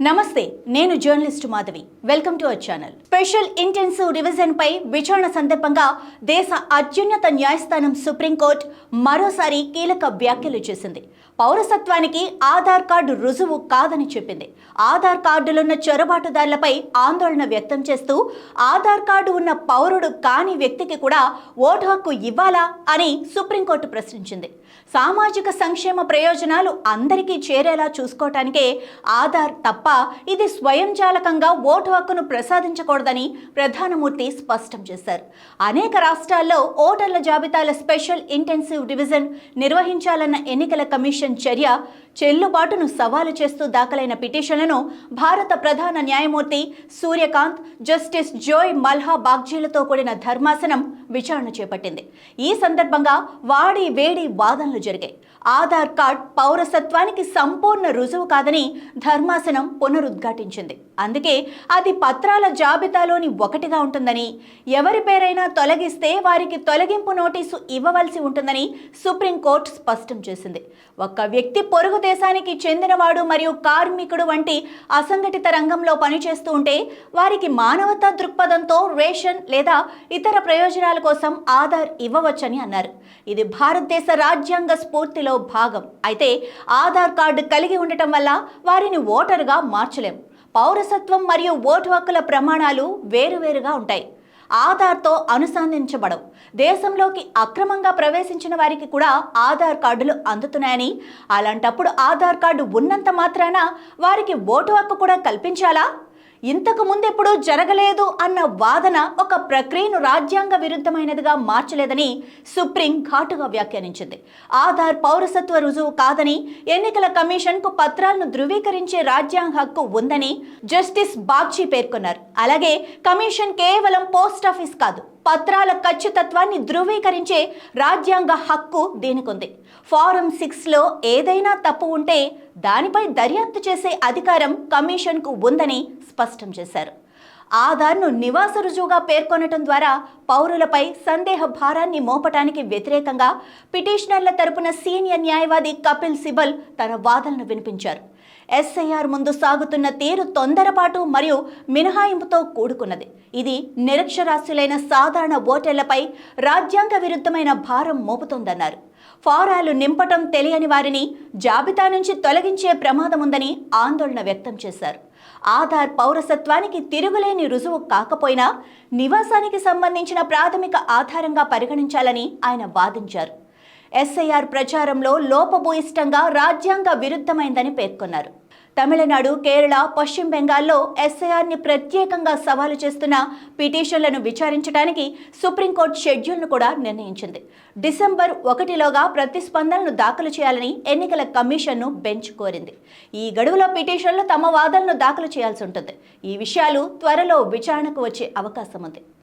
నమస్తే నేను journalist Madhavi. Welcome to our channel. Special intensive revision పై విచారణ సందర్భంగా దేశ అత్యున్నత న్యాయస్థానం సుప్రీంకోర్టు మరోసారి కీలక వ్యాఖ్యలు చేసింది. పౌరసత్వానికి ఆధార్ కార్డు రుజువు కాదని చెప్పింది. ఆధార్ కార్డులున్న చొరబాటుదారులపై ఆందోళన వ్యక్తం చేస్తూ ఆధార్ కార్డు ఉన్న పౌరుడు కాని వ్యక్తికి కూడా ఓటు హక్కు ఇవ్వాలా అని సుప్రీంకోర్టు ప్రశ్నించింది. సామాజిక సంక్షేమ ప్రయోజనాలు అందరికీ చేరేలా చూసుకోవటానికే ఆధార్ తప్ప ఇది స్వయంచాలకంగా ఓటు హక్కును ప్రసాదించకూడదని ప్రధానమూర్తి స్పష్టం చేశారు. అనేక రాష్ట్రాల్లో ఓటర్ల జాబితాల స్పెషల్ ఇంటెన్సివ్ డివిజన్ నిర్వహించాలన్న ఎన్నికల కమిషన్ చర్య చెల్లుబాటును సవాలు చేస్తూ దాఖలైన పిటిషన్లను భారత ప్రధాన న్యాయమూర్తి సూర్యకాంత్ జస్టిస్ జోయ్ మల్హా బాగ్జీలతో కూడిన ధర్మాసనం విచారణ చేపట్టింది. ఈ సందర్భంగా వాడి వేడి వాదనలు జరిగాయి. ఆధార్ కార్డ్ పౌరసత్వానికి సంపూర్ణ రుజువు కాదని ధర్మాసనం పునరుద్ఘాటించింది. అందుకే అది పత్రాల జాబితాలోని ఒకటిగా ఉంటుందని ఎవరి పేరైనా తొలగిస్తే వారికి తొలగింపు నోటీసు ఇవ్వవలసి ఉంటుందని సుప్రీంకోర్టు స్పష్టం చేసింది. ఒక వ్యక్తి పొరుగు దేశానికి చెందినవాడు మరియు కార్మికుడు వంటి అసంఘటిత రంగంలో పనిచేస్తూ ఉంటే వారికి మానవతా దృక్పథంతో రేషన్ లేదా ఇతర ప్రయోజనాల కోసం ఆధార్ ఇవ్వవచ్చని అన్నారు. ఇది భారతదేశ రాజ్యాంగ స్ఫూర్తిలో భాగం. అయితే ఆధార్ కార్డు కలిగి ఉండటం వల్ల వారిని ఓటరుగా మార్చలేం. పౌరసత్వం మరియు ఓటు హక్కుల ప్రమాణాలు వేరువేరుగా ఉంటాయి. ఆధార్తో అనుసంధించబడవు దేశంలోకి అక్రమంగా ప్రవేశించిన వారికి కూడా ఆధార్ కార్డులు అందుతున్నాయని అలాంటప్పుడు ఆధార్ కార్డు ఉన్నంత మాత్రాన వారికి ఓటు హక్కు కూడా కల్పించాలా? ఇంతకు ముందెప్పుడు జరగలేదు అన్న వాదన ఒక ప్రక్రియను రాజ్యాంగ విరుద్ధమైనదిగా మార్చలేదని సుప్రీం ఘాటుగా వ్యాఖ్యానించింది. ఆధార్ పౌరసత్వ రుజువు కాదని ఎన్నికల కమిషన్కు పత్రాలను ధృవీకరించే రాజ్యాంగ హక్కు ఉందని జస్టిస్ బాగ్చి పేర్కొన్నారు. అలాగే కమిషన్ కేవలం పోస్ట్ ఆఫీస్ కాదు పత్రాల ఖచ్చితత్వాన్ని ధృవీకరించే రాజ్యాంగ హక్కు దీనికుంది. ఫారం సిక్స్లో ఏదైనా తప్పు ఉంటే దానిపై దర్యాప్తు చేసే అధికారం కమిషన్కు ఉందని స్పష్టం చేశారు. ఆధార్ను నివాస రుజువుగా పేర్కొనటం ద్వారా పౌరులపై సందేహ భారాన్ని మోపటానికి వ్యతిరేకంగా పిటిషనర్ల తరపున సీనియర్ న్యాయవాది కపిల్ సిబల్ తన వాదనను వినిపించారు. ఎస్ఐఆర్ ముందు సాగుతున్న తీరు తొందరపాటు మరియు మినహాయింపుతో కూడుకున్నది. ఇది నిరక్షరాస్యులైన సాధారణ ఓటర్లపై రాజ్యాంగ విరుద్ధమైన భారం మోపుతోందన్నారు. ఫారాలు నింపటం తెలియని వారిని జాబితా నుంచి తొలగించే ప్రమాదముందని ఆందోళన వ్యక్తం చేశారు. ఆధార్ పౌరసత్వానికి తిరుగులేని రుజువు కాకపోయినా నివాసానికి సంబంధించిన ప్రాథమిక ఆధారంగా పరిగణించాలని ఆయన వాదించారు. ఎస్ఐఆర్ ప్రచారంలో లోపభూయిష్టంగా రాజ్యాంగ విరుద్ధమైందని పేర్కొన్నారు. తమిళనాడు కేరళ పశ్చిమ బెంగాల్లో ఎస్ఐఆర్ని ప్రత్యేకంగా సవాలు చేస్తున్న పిటిషన్లను విచారించడానికి సుప్రీంకోర్టు షెడ్యూల్ను కూడా నిర్ణయించింది. డిసెంబర్ ఒకటిలోగా ప్రతిస్పందనను దాఖలు చేయాలని ఎన్నికల కమిషన్ను బెంచ్ కోరింది. ఈ గడువులో పిటిషన్లు తమ వాదనలు దాఖలు చేయాల్సి ఉంటుంది. ఈ విషయాలు త్వరలో విచారణకు వచ్చే అవకాశం ఉంది